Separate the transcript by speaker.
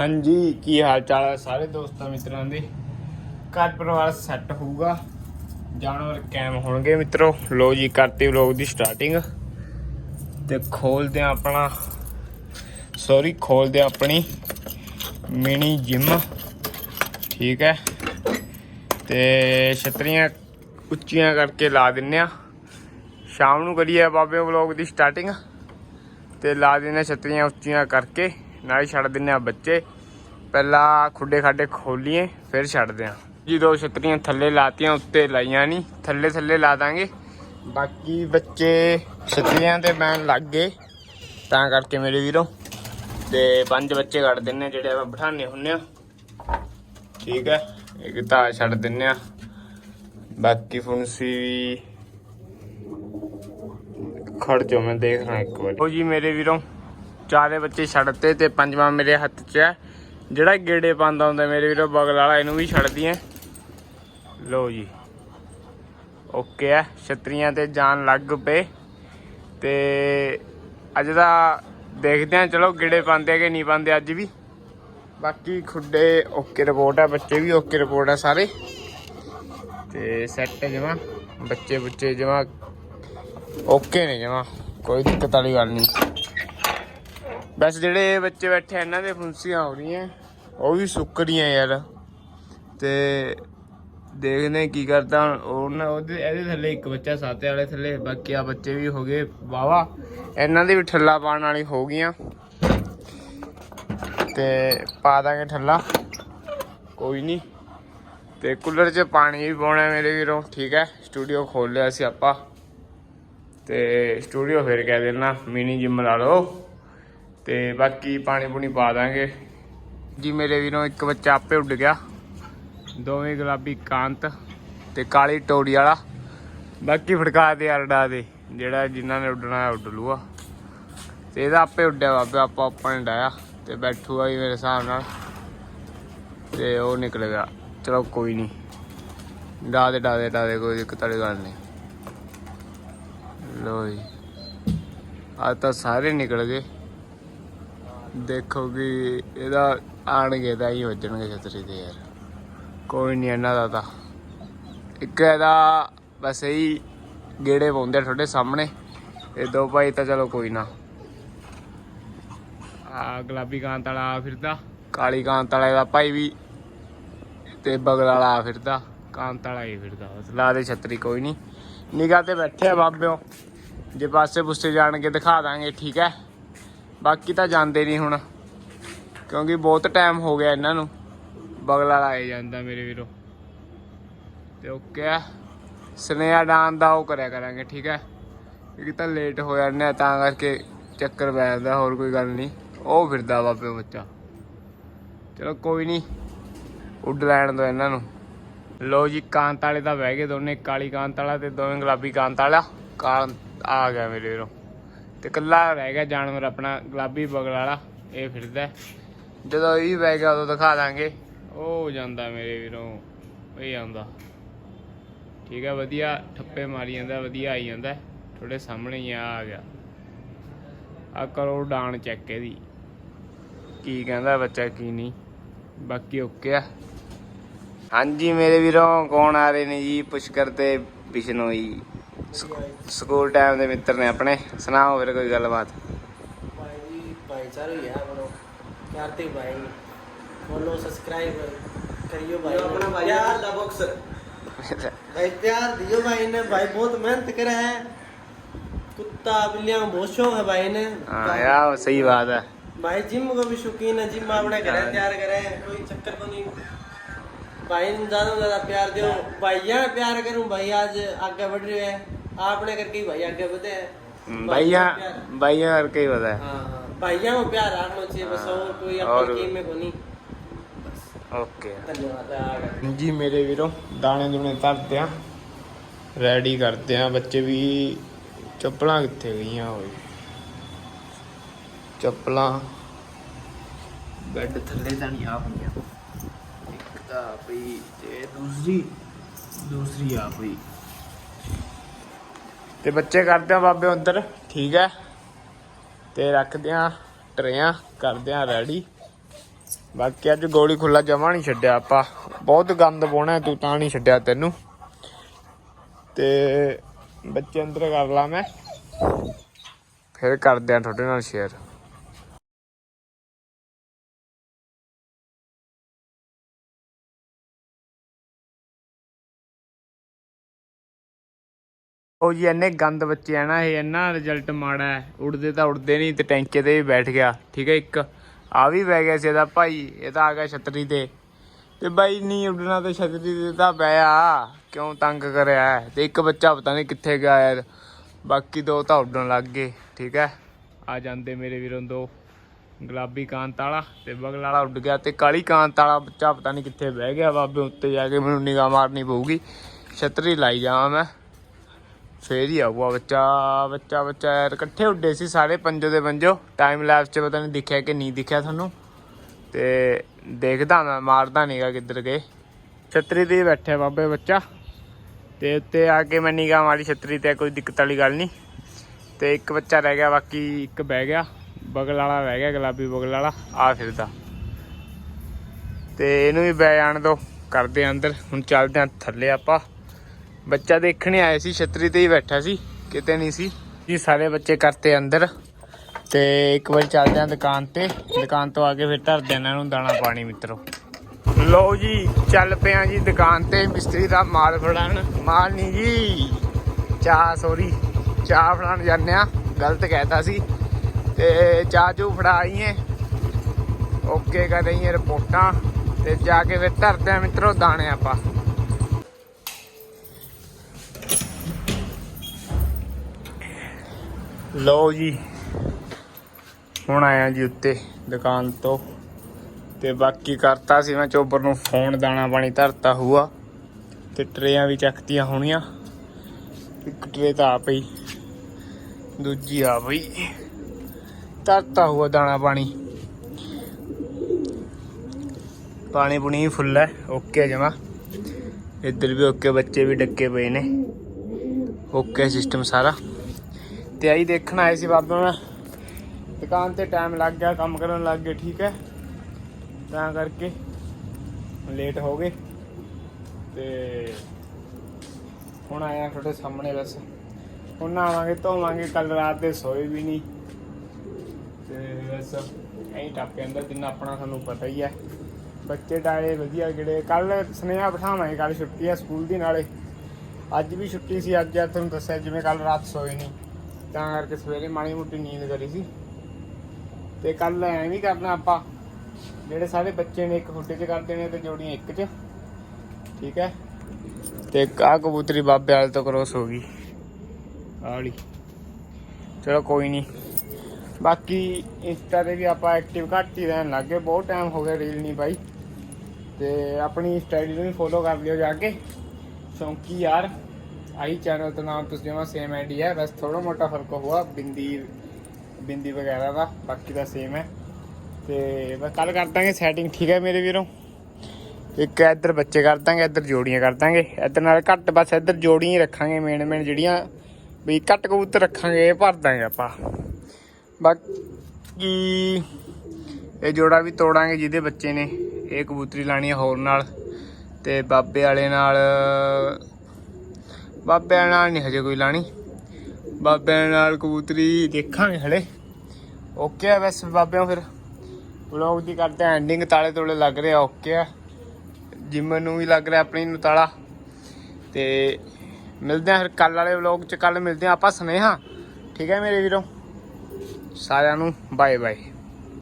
Speaker 1: ਹਾਂਜੀ, ਕੀ ਹਾਲ ਚਾਲ ਹੈ ਸਾਰੇ ਦੋਸਤਾਂ ਮਿੱਤਰਾਂ ਦੇ? ਘਰ ਪਰਿਵਾਰ ਸੈੱਟ ਹੋਊਗਾ। ਜਾਨਵਰ ਕੈਮ ਹੋਣਗੇ ਮਿੱਤਰੋ। ਲੋ ਜੀ, ਕਰਤੀ ਵਲੋਗ ਦੀ ਸਟਾਰਟਿੰਗ ਤੇ ਖੋਲਦੇ ਆ ਆਪਣਾ ਸੌਰੀ ਖੋਲਦੇ ਆ ਆਪਣੀ ਮਿਨੀ ਜਿਮ ਠੀਕ ਹੈ। ਤੇ ਛਤਰੀਆਂ ਉੱਚੀਆਂ ਕਰਕੇ ਲਾ ਦਿੰਨੇ ਆ ਸ਼ਾਮ ਨੂੰ ਕਰੀਏ ਬਾਬੇ ਵਲੋਗ ਦੀ ਸਟਾਰਟਿੰਗ ਤੇ ਲਾ ਦਿੰਨੇ ਆ ਛਤਰੀਆਂ ਉੱਚੀਆਂ ਕਰਕੇ। ਨਾਲ ਹੀ ਛੱਡ ਦਿੰਨੇ ਆ ਬੱਚੇ। ਪਹਿਲਾਂ ਖੁੱਡੇ ਖਾਡੇ ਖੋਲੀਏ ਫਿਰ ਛੱਡਦੇ ਆ ਦੋ ਛਤਰੀਆਂ ਥੱਲੇ ਲਾਤੀਆਂ, ਉੱਤੇ ਲਾਈਆਂ ਨਹੀਂ। ਥੱਲੇ ਥੱਲੇ ਲਾ ਦਾਂਗੇ। ਬਾਕੀ ਬੱਚੇ ਛਤਰੀਆਂ ਤੇ ਬੈਣ ਲੱਗ ਗਏ। ਤਾਂ ਕਰਕੇ ਮੇਰੇ ਵੀਰੋ, ਤੇ ਪੰਜ ਬੱਚੇ ਕੱਢ ਦਿੰਨੇ ਆ ਜਿਹੜੇ ਆਪਾਂ ਬਿਠਾਣੇ ਹੁੰਨੇ ਆ ਠੀਕ ਹੈ, ਇੱਕ ਤਾਂ ਛੱਡ ਦਿੰਨੇ ਆ ਬਾਕੀ ਫੁੰਸੀ ਵੀ ਖੜ ਜੋ ਮੈਂ ਦੇਖਣਾ ਇੱਕ ਵਾਰ। ਉਹ ਜੀ ਮੇਰੇ ਵੀਰੋ ਚਾਰੇ ਬੱਚੇ ਛੱਡਤੇ ਤੇ ਪੰਜਵਾਂ ਮੇਰੇ ਹੱਥ 'ਚ ਹੈ। ਜਿਹੜਾ ਗੇੜੇ ਪਾਉਂਦਾ ਹੁੰਦਾ ਮੇਰੇ ਵੀਰੋ, ਬਗਲ ਵਾਲਾ, ਇਹਨੂੰ ਵੀ ਛੱਡਦੀ ਐ। ਲੋ ਜੀ। ਓਕੇ ਹੈ, ਛਤਰੀਆਂ ਤੇ ਜਾਣ ਲੱਗ ਪਏ। ਤੇ ਅੱਜ ਦਾ ਦੇਖਦੇ ਆ ਚਲੋ ਗੇੜੇ ਪਾਉਂਦੇ ਕਿ ਨਹੀਂ ਪਾਉਂਦੇ ਅੱਜ ਵੀ। ਬਾਕੀ ਖੁੱਡੇ ਓਕੇ ਰਿਪੋਰਟ ਹੈ ਬੱਚੇ ਵੀ ਓਕੇ ਰਿਪੋਰਟ ਹੈ ਸਾਰੇ। ਤੇ ਸੈੱਟ ਜਮਾ, ਬੱਚੇ ਬੁੱਚੇ ਜਮਾ ਓਕੇ ਨੇ ਜਮਾ, ਕੋਈ ਦਿੱਕਤ ਵਾਲੀ ਗੱਲ ਨਹੀਂ। ਬਸ ਜਿਹੜੇ ਬੱਚੇ ਬੈਠੇ ਇਹਨਾਂ ਦੇ ਫੁੰਸੀਆਂ ਹੋ ਰਹੀਆਂ। ਉਹ ਵੀ ਸੁੱਕ ਰਹੀਆਂ ਯਾਰ। ਤੇ ਦੇਖਦੇ ਕੀ ਕਰਦਾ ਉਹਨਾਂ ਉਹਦੇ, ਇਹਦੇ ਥੱਲੇ ਇੱਕ ਬੱਚਾ ਸਾਤੇ ਵਾਲੇ ਥੱਲੇ, ਬਾਕੀ ਆ ਬੱਚੇ ਵੀ ਹੋ ਗਏ। ਵਾਵਾ ਇਹਨਾਂ ਦੇ ਵੀ ਠੱਲਾ ਪਾਉਣ ਵਾਲੀ ਹੋ ਗਈਆਂ। ਤੇ ਪਾ ਦਾਂਗੇ ਠੱਲਾ। ਕੋਈ ਨਹੀਂ ਤੇ ਕੂਲਰ 'ਚ ਪਾਣੀ ਵੀ ਪਾਉਣਾ ਮੇਰੇ ਵੀਰੋ। ਠੀਕ ਹੈ, ਸਟੂਡੀਓ ਖੋਲ ਲਿਆ ਸੀ ਆਪਾਂ। ਤੇ ਸਟੂਡੀਓ ਫਿਰ ਕਹਿ ਦੇਣਾ, ਮਿਨੀ ਜਿਮ ਲਾ ਲਓ। ਤੇ ਬਾਕੀ ਪਾਣੀ ਪੂਣੀ ਪਾ ਦਾਂਗੇ। ਜੀ ਮੇਰੇ ਵੀਰੋਂ ਇੱਕ ਬੱਚਾ ਆਪੇ ਉੱਡ ਗਿਆ। ਦੋਵੇਂ ਗੁਲਾਬੀ ਕਾਂਤ ਤੇ ਕਾਲੀ ਟੋੜੀ ਵਾਲਾ। ਬਾਕੀ ਫੜਕਾ ਦੇ ਅਰਡਾ ਦੇ, ਜਿਹੜਾ ਜਿਨ੍ਹਾਂ ਨੇ ਉੱਡਣਾ ਉੱਡ ਲੂਆ ਤੇ ਇਹਦਾ ਆਪੇ ਉੱਡਿਆ ਬਾਬੇ, ਆਪਾਂ ਆਪਾਂ ਨੇ ਡਾਇਆ ਤੇ ਬੈਠੂਆ ਵੀ ਮੇਰੇ ਹਿਸਾਬ ਨਾਲ। ਤੇ ਉਹ ਨਿਕਲ ਗਿਆ। ਚਲੋ ਕੋਈ ਨਹੀਂ ਡਾ ਦੇ ਡਾ ਦੇ ਡਾ ਦੇ ਕੋਈ ਦਿੱਕਤ ਵਾਲੀ ਗੱਲ ਨਹੀਂ ਲੋ ਜੀ। ਆ ਤਾਂ ਸਾਰੇ ਨਿਕਲ ਗਏ। ਦੇਖੋ ਕਿ ਇਹਦਾ ਆਣਗੇ ਤਾਂ ਹੀ ਵੱਜਣਗੇ ਛਤਰੀ ਤੇ ਯਾਰ। ਕੋਈ ਨਹੀਂ ਇਹਨਾਂ ਦਾ ਤਾਂ। ਇੱਕ ਇਹਦਾ ਬਸ ਇਹੀ ਗੇੜੇ ਪਾਉਂਦੇ ਤੁਹਾਡੇ ਸਾਹਮਣੇ। ਇਹ ਦੋ ਭਾਈ ਤਾਂ ਚਲੋ ਕੋਈ ਨਾ। ਆ ਗੁਲਾਬੀ ਕਾਂਤ ਵਾਲਾ ਆ ਫਿਰਦਾ। ਕਾਲੀ ਕਾਂਤ ਵਾਲਾ ਇਹਦਾ ਭਾਈ ਵੀ ਤੇ ਬਗਲ ਵਾਲਾ ਆ ਫਿਰਦਾ। ਕਾਂਤ ਵਾਲਾ ਹੀ ਫਿਰਦਾ ਲਾ ਦੇ ਛਤਰੀ ਕੋਈ ਨਹੀਂ ਨਿਗਾਹ ਤੇ ਬੈਠੇ ਆ ਬਾਬਿਓ। ਜੇ ਪਾਸੇ ਪੁੱਸੇ ਜਾਣਗੇ ਦਿਖਾ ਦਾਂਗੇ ਠੀਕ ਹੈ। ਬਾਕੀ ਤਾਂ ਜਾਂਦੇ ਨਹੀਂ ਹੁਣ। ਕਿਉਂਕਿ ਬਹੁਤ ਟਾਈਮ ਹੋ ਗਿਆ ਇਹਨਾਂ ਨੂੰ। ਬਗਲਾ ਲਾਏ ਜਾਂਦਾ ਮੇਰੇ ਵੀਰੋ। ਤੇ ਓਕੇ ਆ ਸਨੇਹਾ ਡਾਨ ਦਾ ਉਹ ਕਰਿਆ ਕਰਾਂਗੇ, ਠੀਕ ਹੈ? ਕਿਉਂਕਿ ਤਾਂ ਲੇਟ ਹੋ ਜਾਂਦੇ ਆ, ਤਾਂ ਕਰਕੇ ਚੱਕਰ ਪੈ ਜਾਂਦਾ, ਹੋਰ ਕੋਈ ਗੱਲ ਨਹੀਂ। ਉਹ ਫਿਰਦਾ ਬਾਬੇ ਬੱਚਾ। ਚਲੋ ਕੋਈ ਨਹੀਂ, ਉੱਡ ਲੈਣ ਦੋ ਇਹਨਾਂ ਨੂੰ। ਲੋ ਜੀ ਕਾਂਤ ਵਾਲੇ ਤਾਂ ਬਹਿ ਗਏ ਦੋਨੇ, ਕਾਲੀ ਕਾਂਤ ਵਾਲਾ ਤੇ ਦੋਵੇਂ ਗੁਲਾਬੀ ਕਾਂਤ ਵਾਲਾ ਕਾਂ ਆ ਗਿਆ ਮੇਰੇ ਵੀਰੋ। ਤੇ ਕੱਲਾ ਰਹਿ ਗਿਆ ਜਾਨਵਰ ਆਪਣਾ, ਗੁਲਾਬੀ ਬਗਲ ਵਾਲਾ, ਇਹ ਫਿਰਦਾ। ਜਦੋਂ ਇਹ ਬਹਿ ਗਿਆ, ਉਦੋਂ ਦਿਖਾ ਦਾਂਗੇ। ਉਹ ਜਾਂਦਾ ਮੇਰੇ ਵੀਰੋਂ, ਇਹ ਆਉਂਦਾ। ਠੀਕ ਹੈ ਵਧੀਆ ਠੱਪੇ ਮਾਰੀ ਜਾਂਦਾ, ਵਧੀਆ ਆਈ ਜਾਂਦਾ। ਤੁਹਾਡੇ ਸਾਹਮਣੇ ਹੀ ਆ ਆ ਗਿਆ। ਆ ਕਰੋ ਡਾਣ ਚੈੱਕ ਇਹਦੀ। ਕੀ ਕਹਿੰਦਾ ਬੱਚਾ, ਕੀ ਨਹੀਂ। ਬਾਕੀ ਓਕੇ ਆ। ਹਾਂਜੀ ਮੇਰੇ ਵੀਰੋਂ, ਕੌਣ ਆ ਰਹੇ ਨੇ ਜੀ? ਪੁਸ਼ਕਰ ਤੇ ਬਿਸ਼ਨੋਈ ਸਕੂਲ ਟਾਈਮ ਦੇ ਮਿੱਤਰ ਨੇ ਆਪਣੇ ਸੁਣਾਓ ਫਿਰ ਕੋਈ ਗੱਲਬਾਤ
Speaker 2: भाई भाईचारा ही है बड़ो कार्तिक भाई फॉलो सब्सक्राइब करियो भाई अपना भाई यार द बॉक्सर भाई प्यार दियो भाई ने भाई बहुत मेहनत करे है कुत्ता बिल्लियां को बहुत शौक है भाई ने
Speaker 1: हाँ यार सही बात है
Speaker 2: भाई जिम को भी शौकीन है जिम अपने करे तैयार करे कोई चक्कर को नहीं भाई ने ज्यादा से ज्यादा प्यार दियो भैया प्यार करूं भाई आज आगे बढ़ रहे हैं आपने करके ही भाई आगे बढ़े हैं
Speaker 1: भैया
Speaker 2: प्यार-
Speaker 1: भैया करके ही पता है
Speaker 2: हाँ हाँ भाइयों को प्यार रखना चाहिए बस और कोई
Speaker 1: और-
Speaker 2: अपनी टीम में को नहीं
Speaker 1: ਓਕੇ
Speaker 2: धन्यवाद आ गए
Speaker 1: ਜੀ ਮੇਰੇ ਵੀਰੋ ਦਾਣੇ ਦੂਣੇ ਧਰਦੇ ਆ ਰੈਡੀ ਕਰਦੇ ਆ ਬੱਚੇ ਵੀ ਚੱਪਲਾਂ ਕਿੱਥੇ ਗਈਆਂ ਹੋਏ ਚੱਪਲਾਂ ਬੈੱਡ ਥੱਲੇ ਤਾਂ ਨਹੀਂ ਆ ਪਈਆਂ ਇੱਕ ਤਾਂ ਪਈ ਤੇ ਦੂਸਰੀ ਦੂਸਰੀ ਆ ਤੇ ਬੱਚੇ ਕਰਦੇ ਆ ਬਾਬੇ ਅੰਦਰ ਠੀਕ ਹੈ? ਤੇ ਰੱਖਦੇ ਆ ਟਰੇਆਂ, ਕਰਦੇ ਆ ਰੈਡੀ। ਬਾਕੀ ਅੱਜ ਗੋਲੀ ਖੁੱਲਾ ਜਮਾ ਨਹੀਂ ਛੱਡਿਆ ਆਪਾਂ। ਬਹੁਤ ਗੰਦ ਪਾਉਣਾ ਤੂੰ ਤਾਂ ਨਹੀਂ ਛੱਡਿਆ ਤੈਨੂੰ। ਤੇ ਬੱਚੇ ਅੰਦਰ ਕਰ ਲਾ ਮੈਂ। ਫਿਰ ਕਰਦੇ ਆ ਤੁਹਾਡੇ ਨਾਲ ਸ਼ੇਅਰ ਉਹ ਜੀ ਇੰਨੇ ਗੰਦ ਬੱਚੇ ਆ ਨਾ ਇਹ, ਇੰਨਾ ਰਿਜ਼ਲਟ ਮਾੜਾ ਹੈ। ਉੜਦੇ ਤਾਂ ਉੜਦੇ ਨਹੀਂ, ਤੇ ਟੈਂਕੇ ਤੇ ਵੀ ਬੈਠ ਗਿਆ। ਠੀਕ ਹੈ ਇੱਕ ਆ ਵੀ ਬਹਿ ਗਿਆ ਸੀ ਇਹਦਾ ਭਾਈ, ਇਹ ਤਾਂ ਆ ਗਿਆ ਛਤਰੀ ਤੇ। ਤੇ ਬਾਈ ਨਹੀਂ ਉੱਡਣਾ ਤਾਂ ਛਤਰੀ ਤੇ ਤਾਂ ਬਿਆ ਕਿਉਂ ਤੰਗ ਕਰਿਆ ਹੈ? ਤੇ ਇੱਕ ਬੱਚਾ ਪਤਾ ਨਹੀਂ ਕਿੱਥੇ ਗਿਆ ਯਾਰ, ਬਾਕੀ ਦੋ ਤਾਂ ਉੱਡਣ ਲੱਗ ਗਏ, ਠੀਕ ਹੈ? ਆ ਜਾਂਦੇ ਮੇਰੇ ਵੀਰੋਂ ਦੋ, ਗੁਲਾਬੀ ਕਾਂਤ ਵਾਲਾ ਤੇ ਬਗਲ ਵਾਲਾ ਉੱਡ ਗਿਆ ਤੇ ਕਾਲੀ ਕਾਂਤ ਵਾਲਾ ਬੱਚਾ ਪਤਾ ਨਹੀਂ ਕਿੱਥੇ ਬਹਿ ਗਿਆ, ਬਾਬੇ ਉੱਤੇ ਜਾ ਕੇ ਮੈਨੂੰ ਨਿਗਾਹ ਮਾਰਨੀ ਪਊਗੀ। ਛਤਰੀ ਲਾਈ ਜਾਵਾਂ ਮੈਂ। ਫੇਰ ਹੀ ਆਊਗਾ, ਬੱਚਾ ਬੱਚਾ ਬੱਚਾ, ਯਾਰ ਇਕੱਠੇ ਉੱਡੇ ਸੀ ਸਾਰੇ ਪੰਜੋ ਦੇ ਪੰਜੋ। ਟਾਈਮ ਲੈਪਸ 'ਚ ਪਤਾ ਨਹੀਂ ਦਿਖਿਆ ਕਿ ਨਹੀਂ ਦਿਖਿਆ ਤੁਹਾਨੂੰ। ਤੇ ਦੇਖਦਾ ਮੈਂ, ਮਾਰਦਾ ਨਹੀਂਗਾ ਕਿੱਧਰ ਗਏ। ਛਤਰੀ ਤੇ ਹੀ ਬੈਠਿਆ ਬਾਬੇ ਬੱਚਾ। ਤੇ ਉੱਤੇ ਆ ਕੇ ਮੈਂ ਨਿਗਾਹ ਮਾਰੀ ਛਤਰੀ ਤੇ, ਕੋਈ ਦਿੱਕਤ ਵਾਲੀ ਗੱਲ ਨਹੀਂ ਤੇ ਇੱਕ ਬੱਚਾ ਰਹਿ ਗਿਆ, ਬਾਕੀ ਇੱਕ ਬਹਿ ਗਿਆ। ਬਗਲ ਵਾਲਾ ਰਹਿ ਗਿਆ, ਗੁਲਾਬੀ ਬਗਲ ਵਾਲਾ, ਆ ਫਿਰਦਾ। ਤੇ ਇਹਨੂੰ ਵੀ ਬੈ ਜਾਣ ਦੋ। ਕਰਦੇ ਆ ਅੰਦਰ, ਹੁਣ ਚੱਲਦੇ ਆ ਥੱਲੇ ਆਪਾਂ। ਬੱਚਾ ਦੇਖਣੇ ਆਏ ਸੀ, ਛਤਰੀ ਤੇ ਹੀ ਬੈਠਾ ਸੀ, ਕਿਤੇ ਨਹੀਂ ਸੀ। ਜੀ, ਸਾਰੇ ਬੱਚੇ ਕਰਤੇ ਅੰਦਰ। ਤੇ ਇੱਕ ਵਾਰ ਚੱਲਦੇ ਆ ਦੁਕਾਨ ਤੇ। ਦੁਕਾਨ ਤੋਂ ਆ ਕੇ ਫਿਰ ਧਰਦੇ ਇਹਨਾਂ ਨੂੰ ਦਾਣਾ ਪਾਣੀ, ਮਿੱਤਰੋ। ਲਓ ਜੀ, ਚੱਲ ਪਿਆ ਜੀ ਦੁਕਾਨ ਤੇ। ਮਿਸਤਰੀ ਦਾ ਮਾਲ ਫੜਾਣ ਮਾਲ ਨਹੀਂ ਜੀ, ਚਾਹ ਸੋਰੀ ਚਾਹ ਫੜਾਣ ਜਾਂਦੇ ਆ ਗਲਤ ਕਹਿਤਾ ਸੀ। ਤੇ ਚਾਹ ਚੂ ਫੜਾਈਏ ਓਕੇ ਕਰ ਰਹੀਆਂ ਰਿਪੋਰਟਾਂ। ਤੇ ਜਾ ਕੇ ਫਿਰ ਧਰਦੇ ਆ ਮਿੱਤਰੋ ਦਾਣੇ ਆਪਾਂ। ਲਓ ਜੀ, ਹੁਣ ਆਇਆ ਜੀ ਉੱਤੇ ਦੁਕਾਨ ਤੋਂ। ਤੇ ਬਾਕੀ ਕਰਤਾ ਸੀ ਮੈਂ ਚੋਬਰ ਨੂੰ ਫੋਨ, ਦਾਣਾ ਪਾਣੀ ਧਰਤਾ ਹੁਆ। ਤੇ ਟਰੇਆਂ ਵੀ ਚੱਕਤੀਆਂ ਹੋਣੀਆਂ। ਇੱਕ ਟਰੇ ਤਾਂ ਆ ਪਈ ਦੂਜੀ ਆ ਪਈ ਧਰਤਾ ਹੁਆ ਦਾਣਾ ਪਾਣੀ। ਪਾਣੀ ਪੁਣੀ ਫੁੱਲ ਹੈ, ਓਕੇ ਜਮਾ। ਇੱਧਰ ਵੀ ਓਕੇ ਬੱਚੇ ਵੀ ਡੱਕੇ ਪਏ ਨੇ। ਓਕੇ ਸਿਸਟਮ ਸਾਰਾ। ਤੇ ਆਈ ਦੇਖਣ ਆਏ ਸੀ ਬਾਬਾ ਮੈਂ। ਦੁਕਾਨ ਤੇ ਟਾਈਮ ਲੱਗ ਗਿਆ, ਕੰਮ ਕਰਨ ਲੱਗ ਗਏ, ਠੀਕ ਹੈ? ਤਾਂ ਕਰਕੇ ਲੇਟ ਹੋ ਗਏ। ਤੇ ਹੁਣ ਆਇਆ ਤੁਹਾਡੇ ਸਾਹਮਣੇ ਬਸ। ਹੁਣ ਨਹਾਵਾਂਗੇ, ਧੋਵਾਂਗੇ ਕੱਲ ਰਾਤ ਦੇ ਸੋਏ ਵੀ ਨਹੀਂ। ਤੇ ਬਸ ਐਂ ਟੱਪ ਅੰਦਰ, ਜਿੰਨਾ ਆਪਣਾ ਤੁਹਾਨੂੰ ਪਤਾ ਹੀ ਹੈ। ਬੱਚੇ ਡਾਏ ਵਧੀਆ ਜਿਹੜੇ ਕੱਲ ਸੁਨੇਹਾ ਬਿਠਾਵਾਂਗੇ ਕੱਲ ਛੁੱਟੀ ਹੈ ਸਕੂਲ ਦੀ ਨਾਲੇ। ਅੱਜ ਵੀ ਛੁੱਟੀ ਸੀ, ਅੱਜ ਤੁਹਾਨੂੰ ਦੱਸਿਆ, ਜਿਵੇਂ ਕੱਲ ਰਾਤ ਸੋਏ ਨਹੀਂ। ਤਾਂ ਕਰਕੇ ਸਵੇਰੇ ਮਾੜੀ ਮੋਟੀ ਨੀਂਦ ਕਰੀ ਸੀ। ਤੇ ਕੱਲ ਐਂ ਵੀ ਕਰਨਾ ਆਪਾਂ, ਜਿਹੜੇ ਸਾਰੇ ਬੱਚੇ ਨੇ ਇੱਕ ਖੁੱਡੇ 'ਚ ਕਰਦੇ ਨੇ ਤੇ ਜੋੜੀਆਂ ਇੱਕ 'ਚ, ਠੀਕ ਹੈ? ਤੇ ਆ ਕਬੂਤਰੀ ਬਾਬੇ ਵਾਲੇ ਤੋਂ ਕ੍ਰੋਸ ਹੋ ਗਈ ਆਲੀ ਚਲੋ ਕੋਈ ਨਹੀਂ। ਬਾਕੀ ਇੰਸਟਾ ਤੇ ਵੀ ਆਪਾਂ ਐਕਟਿਵ ਘੱਟ ਹੀ ਰਹਿਣ ਲੱਗ ਗਏ, ਬਹੁਤ ਟਾਈਮ ਹੋ ਗਿਆ ਰੀਲ ਨਹੀਂ ਪਾਈ। ਤੇ ਆਪਣੀ ਸਟਾਈਲ ਨੂੰ ਵੀ ਫੋਲੋ ਕਰ ਲਿਓ ਜਾ ਕੇ। ਸ਼ੌਂਕੀ ਯਾਰ। ਆਹੀ ਚੈਨਲ ਦਾ ਨਾਮ ਤੁਸੀਂ ਜਮਾ ਸੇਮ ਆਈਡੀ ਹੈ ਬਸ ਥੋੜਾ ਮੋਟਾ ਫ਼ਰਕ ਹੋਆ ਬਿੰਦੀ ਬਿੰਦੀ ਵਗੈਰਾ ਦਾ, ਬਾਕੀ ਦਾ ਸੇਮ ਹੈ। ਤੇ ਬਸ ਕੱਲ ਕਰ ਦਾਂਗੇ ਸੈਟਿੰਗ ਠੀਕ ਹੈ ਮੇਰੇ ਵੀਰੋ? ਇੱਕ ਇੱਧਰ ਬੱਚੇ ਕਰ ਦਾਂਗੇ, ਇੱਧਰ ਜੋੜੀਆਂ ਕਰ ਦਾਂਗੇ। ਇੱਧਰ ਨਾਲ ਘੱਟ, ਬਸ ਇੱਧਰ ਜੋੜੀਆਂ ਹੀ ਰੱਖਾਂਗੇ ਮੇਨ ਮੇਨ ਜਿਹੜੀਆਂ ਵੀ ਘੱਟ ਕਬੂਤਰ ਰੱਖਾਂਗੇ, ਇਹ ਭਰ ਦਾਂਗੇ ਆਪਾਂ। ਬਾਕੀ ਇਹ ਜੋੜਾ ਵੀ ਤੋੜਾਂਗੇ ਜਿਹਦੇ ਬੱਚੇ ਨੇ। ਇਹ ਕਬੂਤਰੀ ਲਾਣੀ ਹੈ ਹੋਰ ਨਾਲ। ਤੇ ਬਾਬੇ ਵਾਲੇ ਨਾਲ ਬਾਬਿਆਂ ਨਾਲ ਨਹੀਂ ਹਜੇ ਕੋਈ ਲਾਣੀ। ਬਾਬਿਆਂ ਨਾਲ ਕਬੂਤਰੀ ਦੇਖਾਂਗੇ ਹਲੇ। ਓਕੇ ਆ ਬਸ ਬਾਬਿਆਂ ਫਿਰ। ਵਲੌਗ ਦੀ ਕਰਦੇ ਆ ਐਂਡਿੰਗ ਤਾਲੇ ਤੋਲੇ ਲੱਗ ਰਿਹਾ ਓਕੇ ਆ। ਜਿਮ ਨੂੰ ਵੀ ਲੱਗ ਰਿਹਾ, ਆਪਣੀ ਨੂੰ ਤਾਲਾ। ਤੇ ਮਿਲਦੇ ਆ ਫਿਰ ਕੱਲ ਵਾਲੇ ਵਲੌਗ ਚ, ਕੱਲ ਮਿਲਦੇ ਆ ਆਪਾਂ, ਸੁਨੇਹਾ। ਠੀਕ ਹੈ ਮੇਰੇ ਵੀਰੋ? ਸਾਰਿਆਂ ਨੂੰ ਬਾਏ ਬਾਏ